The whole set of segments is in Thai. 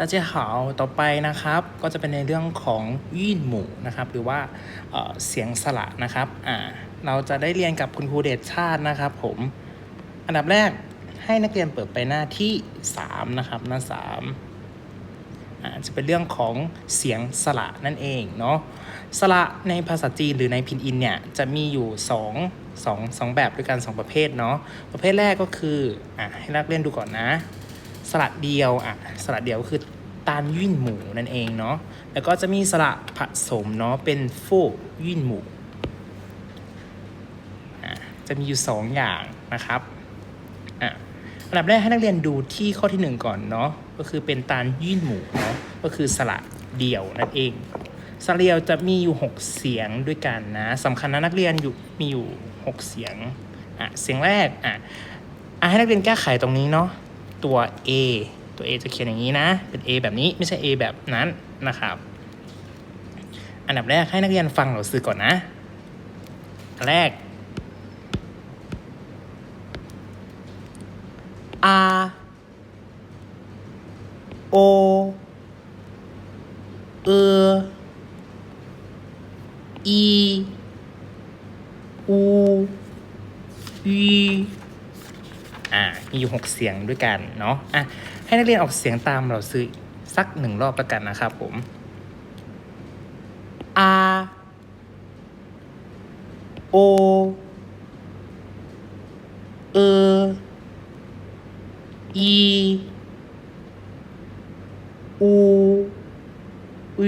ตาเจาหาวต่อไปนะครับก็จะเป็นในเรื่องของยื่นหมู่นะครับ หรือว่าเเสียงสระนะครับอ่าเราจะได้เรียนกับคุณครูเดชชาตินะครับ ผม อันดับแรกให้นักเรียนเปิดไปหน้าที่ 3 นะครับหน้า3อ่าจะเป็นเรื่องของเสียงสระนั่นเองเนาะสระในภาษาจีนหรือในพินอินเนี่ยจะมีอยู่2 2 2แบบด้วยกัน 2 ประเภทเนาะประเภทแรกก็คืออะให้นักเรียนดูก่อนนะ สระเดียวอะสระเดียวก็คือตานยื่นหมูนั่นเองเนาะแล้วก็จะมีสระผสมเนาะเป็นฟูกยื่นหมูอะจะมีอยู่สองอย่างนะครับอะอันดับแรกให้นักเรียนดูที่ข้อที่หนึ่งก่อนเนาะก็คือเป็นตานยื่นหมูเนาะก็คือสระเดี่ยวนั่นเองสระเดียวจะมีอยู่ 6 เสียงด้วยกันนะสำคัญนะนักเรียนอยู่มีอยู่ 6 เสียงอะเสียงแรกอะอะให้นักเรียนแก้ไขตรงนี้เนาะ ตัว A ตัว A จะเขียนอย่างนี้นะ เป็น A แบบนี้ไม่ใช่ A แบบนั้นนะครับ อันดับแรกให้นักเรียนฟังเราซื้อก่อนนะ อันแรก R O เอ E U E อ่ามีอยู่ 6 เสียงด้วยกันเนาะอะให้นักเรียนออกเสียงตามเราซื้อสักหนึ่งรอบแล้วกันนะครับผม R O เอ E U V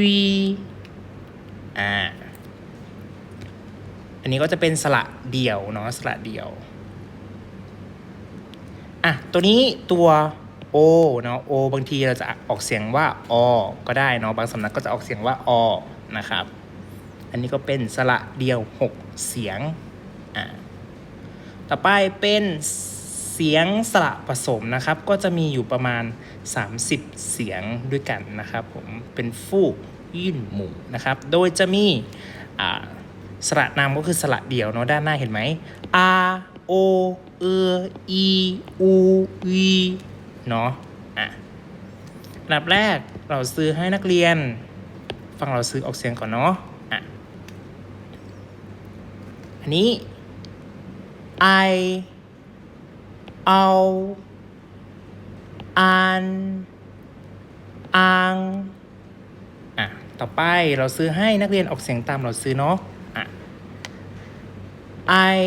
อ่าอันนี้ก็จะเป็นสระเดี่ยวเนาะสระเดี่ยว อะตัวนี้ตัว O เนาะ O บางทีเราจะออกเสียงว่าอก็ได้เนาะบางสำนักก็จะออกเสียงว่าอนะครับ อันนี้ก็เป็นสระเดียว 6 เสียงอะต่อไปเป็นเสียงสระผสมนะครับ ก็จะมีอยู่ประมาณ 30 เสียงด้วยกันนะครับผมเป็นฟูกยื่นหมู่นะครับ โดยจะมีอ่าสระนามก็คือสระเดียวเนาะด้านหน้าเห็นไหมอ R O เอ E U V เนาะอะอันดับแรกเราซื้อให้นักเรียน ฟังเราซื้อออกเสียงก่อนเนาะอะอันนี้ I เอาอันอังอะต่อไปเราซื้อให้นักเรียนออกเสียงตามเราซื้อเนาะอะ I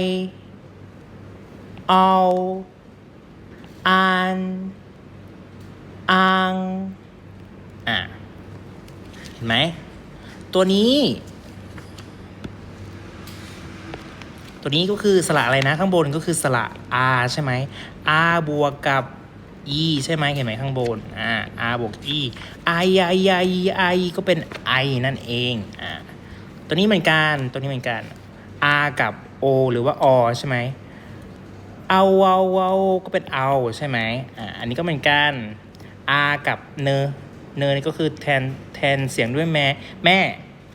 เอาอันอังอะเห็นไหม ตัวนี้ ตัวนี้ก็คือสระอะไรนะ ข้างบนก็คือสระ R ใช่ไหม R บวกกับ E ใช่ไหมเห็นไหมข้างบนอ่า R บวก E I I I I ก็เป็น I นั่นเองอ่าตัวนี้เหมือนกันตัวนี้เหมือนกัน R กับ O หรือว่า O ใช่ไหม เอาเอาเอาก็เป็นเอาใช่ไหมอ่าอันนี้ก็เหมือนกัน R กับเนเนนี่ก็คือแทนแทนเสียงด้วยแม่แม่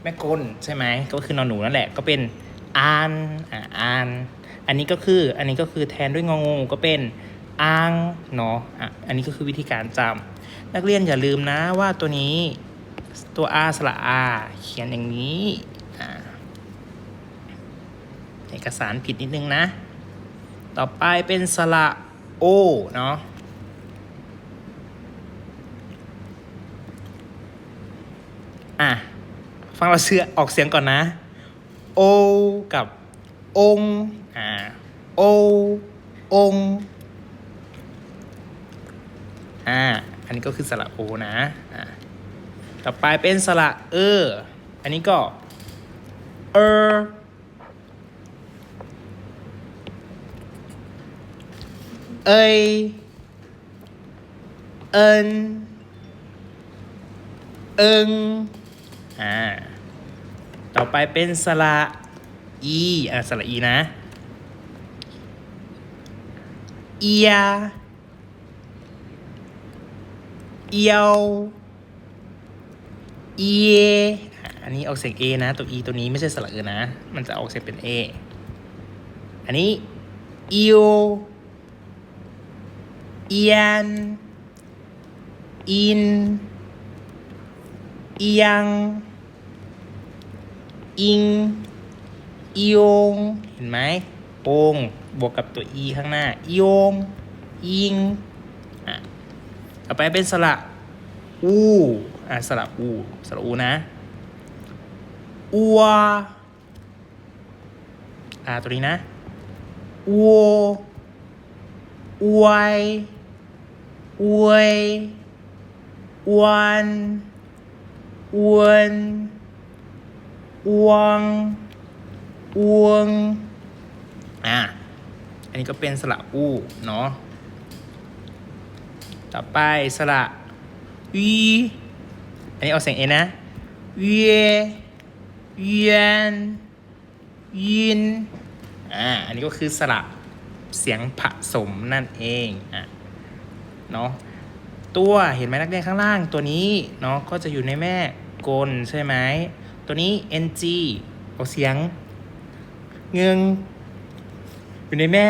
แม่กลใช่ไหมก็คือนอนหนูนั่นแหละก็เป็นอานอ่าอานอันนี้ก็คืออันนี้ก็คือแทนด้วยงงูก็เป็นอ้างเนาะอะอันนี้ก็คือวิธีการจำนักเรียนอย่าลืมนะว่าตัวนี้ตัว R สระ R เขียนอย่างนี้อ่าเอกสารผิดนิดนึงนะ ต่อไปเป็นสระโอเนาะอะ ฟังเราเสือออกเสียงก่อนนะ โอ กับ องอ่าโอ องอ่าอันนี้ก็คือสระโอนะอ่าต่อไปเป็นสระเออ อันนี้ก็ เออ เอยเอินเอิงอ่าต่อไปเป็นสระอีอ่าสระอีนะเอียเอียวเออันนี้ออกเสียง A นะ ตัว E ตัวนี้ไม่ใช่สระเอนะ มันจะออกเสียงเป็น A อันนี้อิว เอียน อินอียังอิงอีโยงเห็นไหมโองบวกกับตัวอีข้างหน้าอีโยงอิงอะต่อไปเป็นสระอูอะสระอูสระอูนะอัวอะตัวนี้นะอัวอวย อวยอวนอวนอวงอวงอะอันนี้ก็เป็นสระอูเนาะต่อไปสระวีอันนี้เอาเสียงเอนะเวียเวียนยินอ่าอันนี้ก็คือสระเสียงผสมนั่นเองอะ เนาะตัวเห็นไหมนักเรียนข้างล่างตัวนี้เนาะก็จะอยู่ในแม่กลใช่ไหมตัวนี้ ng เอาเสียง เงึงอยู่ในแม่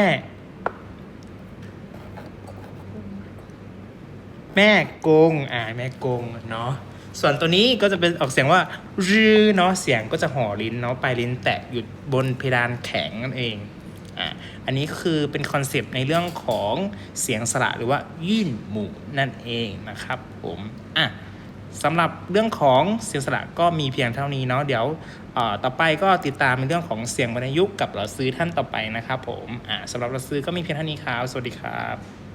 แม่กงอ่าแม่กงเนาะส่วนตัวนี้ก็จะเป็นออกเสียงว่ารือเนาะเสียงก็จะห่อลิ้นเนาะปลายลิ้นแตะอยู่บนเพดานแข็งนั่นเอง อ่าอันนี้คือเป็นคอนเซปต์ในเรื่องของเสียงสระหรือว่ายื่นหมู่นั่นเองนะครับผมอะสำหรับเรื่องของเสียงสระก็มีเพียงเท่านี้เนาะเดี๋ยวต่อไปก็ติดตามในเรื่องของเสียงวรรณยุกต์กับเราซื้อท่านต่อไปนะครับผมอ่าสำหรับเราซื้อก็มีเพียงเท่านี้ครับ สวัสดีครับ